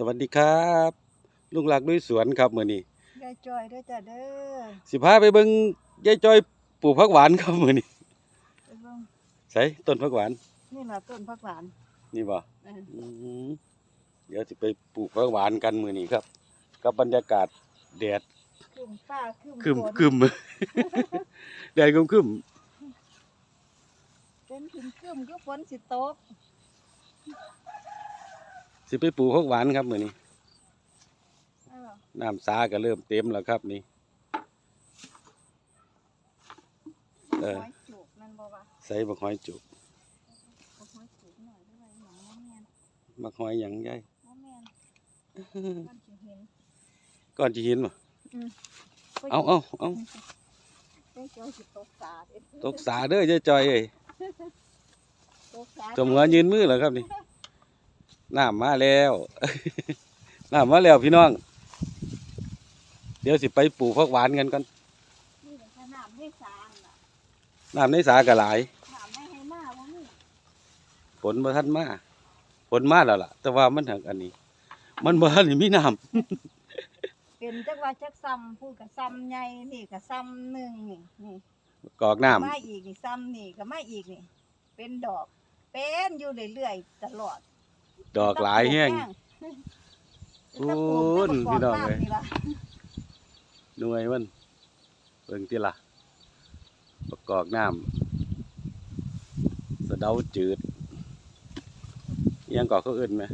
สวัสดีครับ ลุงหลักด้วยสวนครับมื้อนี้ยายจอยเด้อจ้ะเด้อสิพาไปเบิ่งยายจ้อยปลูกผักหวานครับมื้อนี้ไปเบิ่งใส่ต้นผักหวาน นี่ล่ะต้นผักหวานนี่บ่เอออืมเดี๋ยวสิไปปลูกผักหวานกันมื้อนี้ครับ กับบรรยากาศแดดขึ้นฟ้าขึ้นครึมฝนครึมแดดครึมครึมเป็นขึ้นครึมก็ฝนสิตก สิไปปลูกผักหวานครับมื้อนี้เออน้ำสาก็เริ่มเต็มแล้วครับนี่เออหอยจุกนั่นบ่วะใส่บักหอยจุกเอาหอยจุกหน่อยด้วยหนังบ่แม่นบักหอยหยังยายบ่แม่นมันสิเห็นก่อนสิเห็นบ่อืมเอาเอาเอาเจ้าเจ้าสิตกสาเด้ตกสาเด้อยายจ้อยเอ้ยตกสาจมหัวยืนมือแล้วครับนี่ น้ำมาแล้ว น้ำมาแล้วพี่น้อง เดี๋ยวสิไปปลูกผักหวานกันก่อนนี่เป็นขนาดไม่สางน่ะน้ำในสากระหลาย ถามให้ให้มาว่านี่ฝนมาทันมาฝนมาแล้วล่ะ แต่ว่ามันหักอันนี้ มันบ่ทันได้มีน้เป็นจักว่าจักซ้ำพูดกับซ้ำใหญ่นี่กับซ้ำหนึ่งนี่นี่ำกอกน้ำมาอีกนี่ซ้ำนี่ก็มาอีกนี่ เป็นดอก เป็นอยู่เรื่อยๆตลอด ดอกหลายแห้งเป็นตะปลูกโอ้ยเป็นตะปลูกพี่น้องน้ำเอ้ยนี่ล่ะหน่วยมันเบิ่งติล่ะประกอบน้ำสะเดาจืดอิหยังกอกเขาเอื่นไหม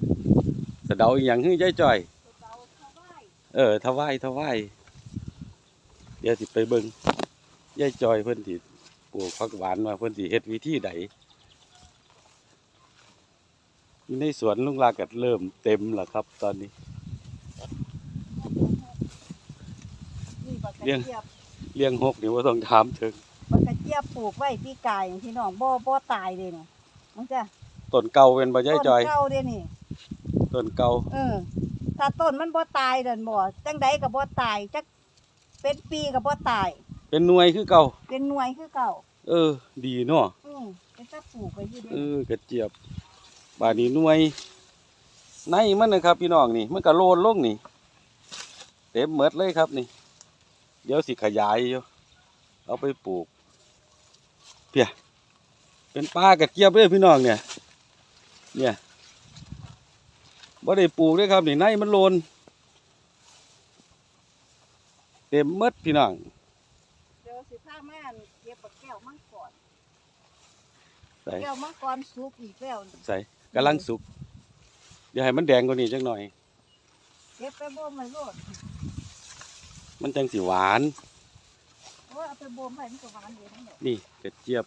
สะเดาอหยังคือใจจ่อยเตาเข้าไว้เออทวายทวายเดี๋ยวสิไปเบิ่งยายจอยเพิ่นสิปลูกผักหวานว่าเพิ่นสิเฮ็ดวิธีใดอยู่ ในสวนลุงลากัดเริ่มเต็มแล้วครับ ตอนนี้ นี่บักกระเลี้ยงเจี๊ยบเลี้ยงหกนี่ว่าต้องถามถึงบักกระเจี๊ยบปลูกไว้พี่กายพี่น้องบ่บ่ตายเลยนี่มันจะต้นเก่าเป็นบ่ยายจอยต้นเก่าเด้นี่ต้นเก่าเออถ้าต้นมันบ่ตายเดินบ่จังใดก็บ่ตายจักเป็นปีก็บ่ตาย เป็นหน่วยคือเก่า เป็นหน่วยคือเก่า เออ ดีเนาะอือเป็นตะปลูกไว้อยู่เด้เออกระเจี๊ยบ บาดนี้หน่วยในมันนะครับพี่น้องนี่มันก็โลนลงนี่ เต็มหมดเลยครับนี่ เดี๋ยวสิขยายอยู่เอาไปปลูก เพียเป็นปลากระเจี๊ยบเลยพี่น้องเนี่ย เนี่ยบ่ได้ปลูกเลยครับนี่ในมันโลนเต็มหมดพี่น้องเดี๋ยวสิพามาเก็บบักแก้วมังกรใส่แก้วมังกรสุกอีกแล้วใส่ กำลังสุกเดี๋ยวให้มันแดงกว่านี้จักหน่อย เก็บไปบ่มไว้โลดมันจังสิหวานเพราะว่าเอาไปบ่มไว้มันก็หวานอยู่ทั้งหมดนี่กระเจี๊ยบ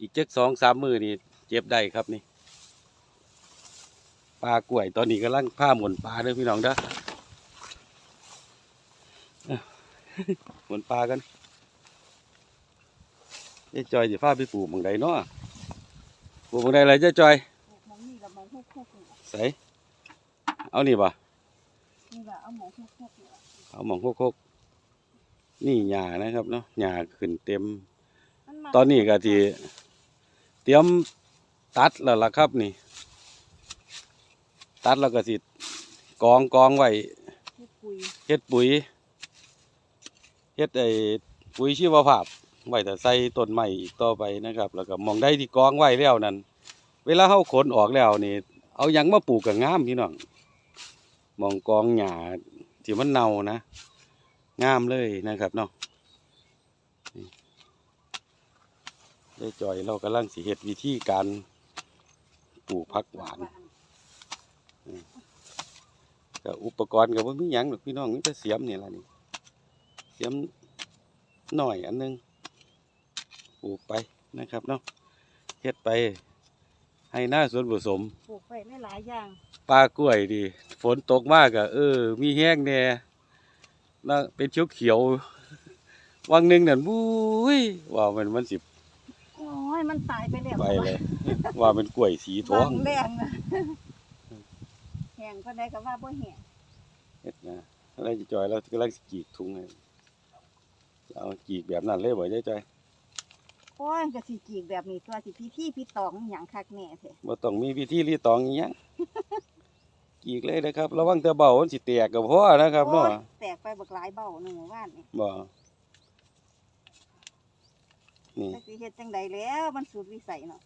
อีกเจ็กสองสามมือนี่เจ็บได้ครับนี่ปลากล้วยตอนนี้กำลังผ้าหมุนปลาเด้อพี่น้องเด้ออะหมุนปลากันเจ๊จอยสิฟ้าไปปลูกหมองใดเนาะ ปลูกหมองใดอะไรเจ๊จอยปลูกหมองนี่ละหมองฮุกๆนี่ล่ะใส่เอานี่ป่ะนี่ล่ะเอาหมองฮุกๆนี่ล่ะเอาหมองโคกๆนี่หญ้านะครับเนาะหญ้าขึ้นเต็ม มันมาตอนนี้ก็ที่เตรียมตัดแล้วล่ะครับนี่ ตัดแล้วก็สิกองกองไว้เฮ็ดปุ๋ยเฮ็ดปุ๋ยเฮ็ดไอ้ปุ๋ยชีวภาพ ไว้แต่ใส่ต้นไม้อีกต่อไปนะครับ แล้วก็มองได้ที่กองไว้แล้วนั่นเวลาเฮาขนออกแล้วนี่ เอายังมาปลูกก็งามพี่น้องมองกองหญ้าที่มันเน่านะงามเลยนะครับเนาะยายจอยเรากำลังสิเฮ็ดวิธีการปลูกผักหวานก็อุปกรณ์ก็บ่มีหยังหรอกพี่น้องมีแต่เสียมนี่ล่ะนี่เสียมหน่อยอันหนึง ลูกไปนะครับเนาะเฮ็ดไป ให้หน้าสวนผสมปลูกไว้หลายๆอย่างปลากล้วยดี ฝนตกมากอะเออ มีแห้งแน่แล้วเป็นเขียวเขียวๆวังหนึ่งนั่นบุ้ยว่ามันมันสิโอ้ยมันตายไปแล้วไปเลย ว่าเป็นกล้วยสีทองบางแรงนะแห้งก็ได้ก็ว่าบ่แห้งเฮ็ดนะอะไรจะจอยเรากำลังสิกีกถุงให้จะเอากีกแบบนั้นเลยบ่ยายจอย โอ้ยก็สิจีกแบบนี้ตัวสิพี่ที่พี่ตองอหย่างคักแน่แท้บ่ต้องมีพิธีรีตองอีหยังอีกเลยนะครับ ระวังแต่เบามันสิแตกกับพ่อนะครับเนาะโอ้ยแตกไปบักหลายเบ้าหนึ่งหมู่บ้านนี่บ่นี่จักสิเฮ็ดจังใดแล้วมันสุดวิสัยเนาะ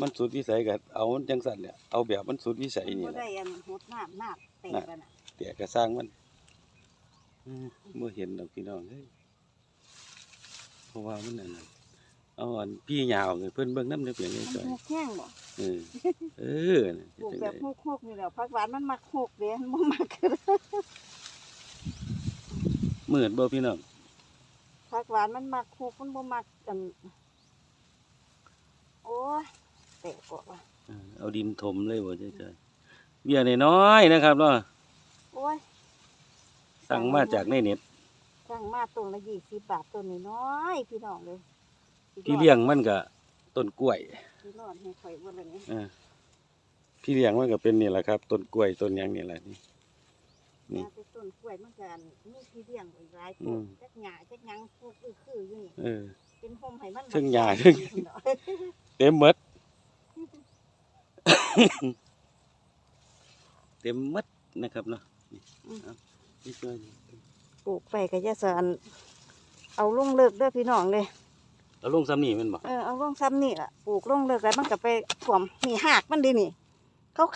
มันสุดวิสัยก็เอามันจังสั่นแหละเอาแบบมันสุดวิสัยนี่บ่แหละได้อันหดน้ำน้ำแตกแล้วน่ะแตกก็สร้างมันอืมบ่เห็นดอกพี่น้องเฮ้ย เพราะว่ามันนั่นน่ะเอาอันพี่ยาวเลยเพิ่นเบิ่งน้ำในเปลี่ยนมันจ่อยหกแห้งบ่เออเออน่ะปลูกจังแบได๋บหกๆนี่แหละผักหวานมันมักหกเด้มันบ่มักมืดบ่พี่น้องผักหวานมันมักหกมันบ่มักกันโอ้ยแตกกว่าเออเอาดินถมเลยบ่จ่อยๆเบี้ยน้อยๆนะครับเนาะโอ้ยสั่งมาจากในเน็ต สั่งมาต้นละ20บาทต้นน้อยๆพี่น้องเลยพี่เลี้ยงมันก็ต้นกล้วยพี่รอดให้ข่อยบ่ละนี่เออพี่เลี้ยงมันก็เป็นนี่แหละครับต้นกล้วยต้นหยังนี่แหละนี่นี่มาเป็นต้นกล้วยมันก็มีพี่เลี้ยงอีกหลายอืต้นมจักหญ้าจักหยังพวกอื้อคืออยู่นี่เออเป็นห่มให้มันเชิงหญ้าบักเชิงพุ่นเนาะเต็มหมดเต็มหมดนะครับเนาะนี่เอานี่ช่วยนี่ ปลูกไปก็จะสานเอาลงเลิกเด้อพี่น้องเลยเอาลงซ้ำนี่แมันบ่เออเอาลงซ้ำนี่ล่ะปลูกลงเลิกแล้วมันก็ไปถ่วมนี่หากมันดินี่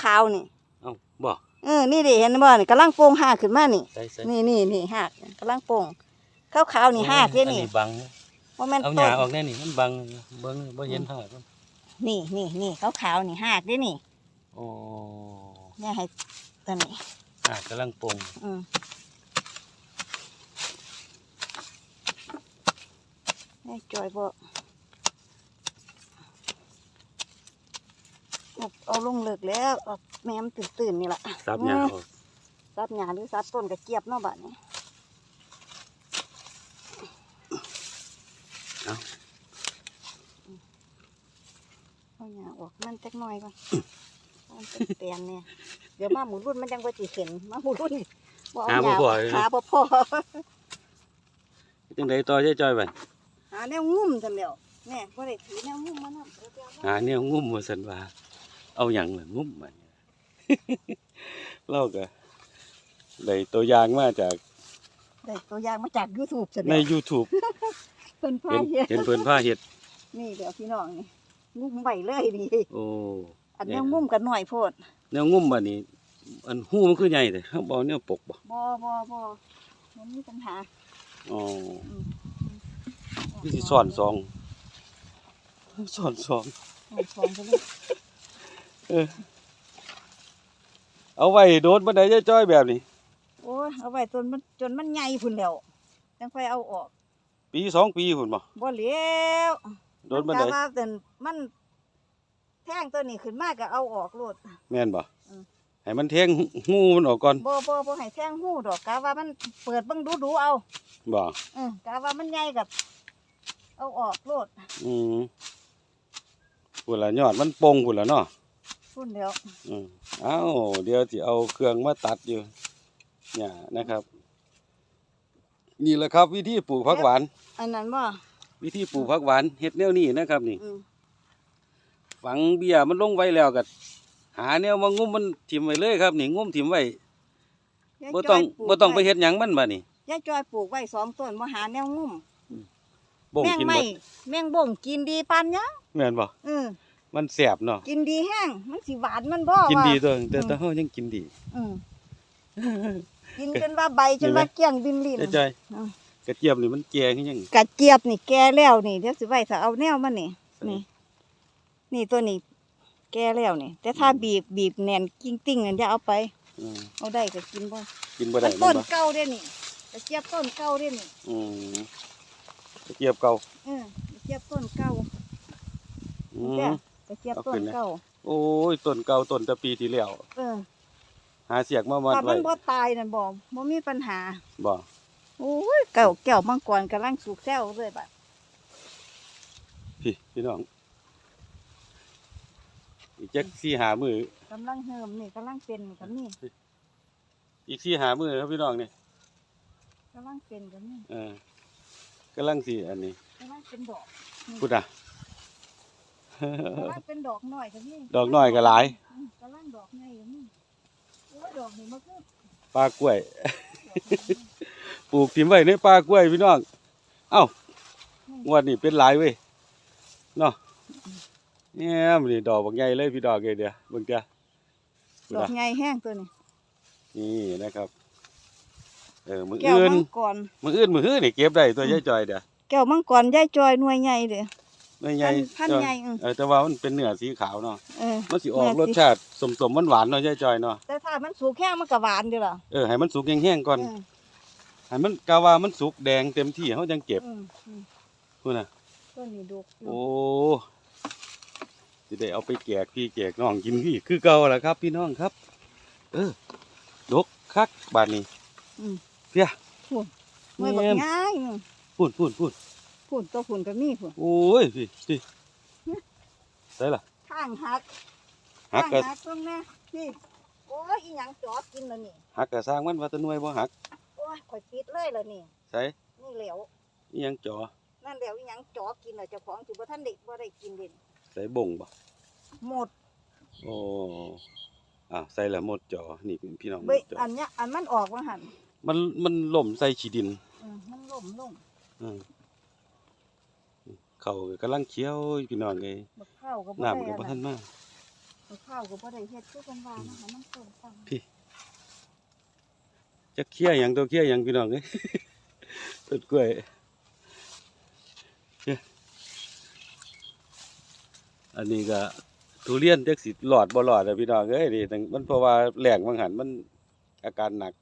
ขาวๆนี่เอาบ่เออนี่ดิเห็นบ่นี่กำลังโป่งหากขึ้นมานี่ ใส่ใส่นี่นี่นี่หากกำลังโป่งขาวๆนี่หากเด้อันี่บังบ่แม่นเอาหต้ญ้านออกแน่นี่มันบังเบิ่งบ่เห็นหากมันนี่นี่นี่ขาวๆนี่หากเด้นี่โอ้เนี่ยให้ตัวนี้ หากกำลังปงอืม ให้จอยบ่เอาเอาลงเลิกแล้วเอาแม่มนตื่นๆนี่ล่ะซับหญ้าออกซับหญ้าหรือซับต้นกระเจี๊ยบเนาะบัดนี้เอาเอาหญ้าออกมันจักหน่อยก่อนมันเป็นแตนเนี่ยเดี๋ยวมาหมูรุ่นมันจังบ่สิเห็นมาหมูรุ่นบ่เอาหาหบ่ญ้าพอเลยหานะบ่พอจังไดต่อจ้อยๆบัดหา แนวงุ่มจังแล้วแม่บ่ได้ถือแนวงุ่มมานำเดี๋ยวเดี๋ยวหาแนวงุ่มว่าซั่นว่า เอาหยังล่ะงุ่มมันเราก็ได้ตัวอย่างมาจากได้ตัวอย่างมาจาก YouTube จังใน แล้ว YouTube เพิ่นพาเห็นเฮ็ดเห็นเพิ่นพาเฮ็ดนี่เดี๋ยวพี่น้องนี่งุ่มไว้เลยดีโอ้ อันแนวงุ่มกันหน่อยโพดแนวงุ่มบัดนี้ อันหูมันคือใหญ่แต่เฮาบ่เอาแนวปกบ่บ่บ่บ่มันมีปัญหาอ๋อ อืม คือสิซ่อนซองซ่อนซองเอาสองไปเลยเออเอาไว้โดนบันไดจ้อยๆแบบนี้โอ้ยเอาไว้จนมันจนมันใหญ่พุ่นแล้วจังค่อยเอาออก ปีสองปีพุ่นบ่บ่เหลียวโดนบันไดมักะว่าแต่มันแท่งตัวนี้ขึ้นมาก็เอาออกโลดแม่นบ่อืมให้มันแทงหูมันออกก่อนบ่บ่บ่ให้แท่งหูดอกกะว่ามันเปิดเบิ่งดูดูๆเอาบ่เออกะว่ามันใหญ่กับ เอาออกโลดอืมพุ่นละยอดมันปงพุ่นละเนาะพุ่นเดียวอืมเอ้าเดี๋ยวสิเอาเครื่องมาตัดอยู่เนี่ยนะครับ นี่แหละครับ วิธีปลูกผักหวาน อันนั้นบ่วิธีปลูกผักหวานเฮ็ดแนวนี้นะครับ นี่ อืมฝังเบี้ยมันลงไว้แล้วก็หาแนวมางุ้มมันถิ่มไว้เลยครับ นี่งุ้มถิ่มไว้ยายบ่ต้องจ้ยปลูกบ่ต้องไปว้เฮ็ดหยังมันบัดนี้ ยายจ้อยปลูกไว้สองต้นบ่หาแนวงุ่ม บ่งแมงกินไม่เบิดแมงบ่งกินดีปานหยังแม่นบ่เออมันแซ่บเนาะกินดีแห้งมันสิหวานมันบ่กินว่าดีตัวแต่อืม แต่เฮายังกินดีอืมกินจนว่าใบจนว่าเกลี้ยงดินลิ้น แต่ใจอืม กระเจี๊ยบนี่มันแก่คือหยังกระเจี๊ยบนี่แก่แล้วนี่เดี๋ยวสิไว้ถ้าเอาแนวมันนี่ นี่ นี่ตัวนี้ แก่แล้วนี่ แต่ถ้าบีบบีบแน่นกิ้งติ้งๆนั่นอย่าเอาไปอืมเอาได้ก็กินบ่กินบ่ได้มันแม่ต้นนบ่เก่าเด้นี่กระเจี๊ยบต้นเก่าเด้นี่อืมกระ เจี๊ยบเก่าเออกระเจี๊ยบต้นเก่าอืจ้ะมกระเจี๊ยบเอาต้ขึ้นนนะ เก่าโอ้ยต้นเก่าต้นแต่ปีที่แล้วเออหาเสียกมามัดถ้ามัไว้นบ่ตายนั่นบ่บ่มีปัญหาบ่โอ้ยเก่าแก้วมังกรกำลังสุกแซวเลยบัดพี่พี่น้องอีกจักสี่หามือ กำลังเฮิมนี่กำลังเป็นกับนี่อีกสี่หามือครับพี่น้องนี่กำลังเป็นกับนี่เออ กํลังสิอันนี้กำลังเป็นดอกพูดอะกำลังเป็นดอกน้อยก็มีดอกน้อยก็หลายอืมกำลังดอกใหญ่ก็มีโอ้ยดอกนี่มันคือปลากล้วย ปลูกทิมไว้ในปลากล้วยพี่น้องเอ้างวดนี้เป็นหลายเว้ยเนาะเนี่ยมันนี่ดอกบักใหญ่เลยพี่ดอกเลยเดียวเบิ่งเดียวดอกใหญ่แห้งตัวนี้นี่นะครับ เออมือแก้วอื่นมังกรมืออื่นมือฮื้อนี่เก็บได้ตัวยายจอยเด้อแก้วมังกรยายจอยหน่วยใหญ่เด้อหน่วยใหญ่พันธุ์ใหญ่อืม เออแต่ว่ามันเป็นเนื้อสีขาวเนาะเออ มันสิออกเนื้รอสสี ชาติสมๆหวานๆเนาะยายจอยเนาะแต่ถ้ามันสุกแห้งมันก็หวานเด้อล่ะเออให้มันสุกแห้งๆก่อนเออให้มันกะว่ามันสุกแดงเต็มที่เฮาจังเก็บอืมอืมพุ่นน่ะตัวนี้ดกอยู่โอ้สิได้เอาไปแจกพี่แจกน้องกินพี่คือเก่าล่ะครับ พี่น้องครับ เออดกคักบาดนี้ อืม เพียหน่วยบักง่ายอืมพูดพูดพูดพุ่นตัวพุ่นก็มีพุ่นโอ้ยพี่พี่ใส่ล่ะข้างหักหักข้างก็หักตรงนี้นี่โอ้ยอีหยังจอดกินแล้วนี่หักก็สร้างมันว่าแตะหน่วยบ่หักโอ้ยข่อยปิดเลยแล้วนี่ใส่นี่แหลวอีหยังจ่อนั่นแหลวอีหยังจอกินแล้วเจ้าของสิบ่ทันได้บ่ได้กินเด่นใส่บ่งบ่หมดโอ้อ่าใส่ละหมดจ่อนี่พี่น้องหมเบ้ยดจ่ออันเนี้ยอันมันออกว่าหั่น มันมันล่มใส่ขี้ดินอืมมันล่มลงอืมเขาก็กำลังเคี้ยวพี่น้องเอ้ยบักข้าวก็บ่น้ำได้ก็บ่อันทันั้นนมาบักข้าวก็บ่ได้เฮ็ดคือกันว่านะให้มันต้นตังจะเคี้ยหยังตัวเคี้ยหยังพี่น้องเอ้ยต้นกล้วยเนี่ยอันนี้ก็ทุเรียนจักสิหลอดบ่หลอดอะพี่น้องเอ้ยนี่ตั้งมันเพราะว่าแหลงบางหันมันอาการหนัก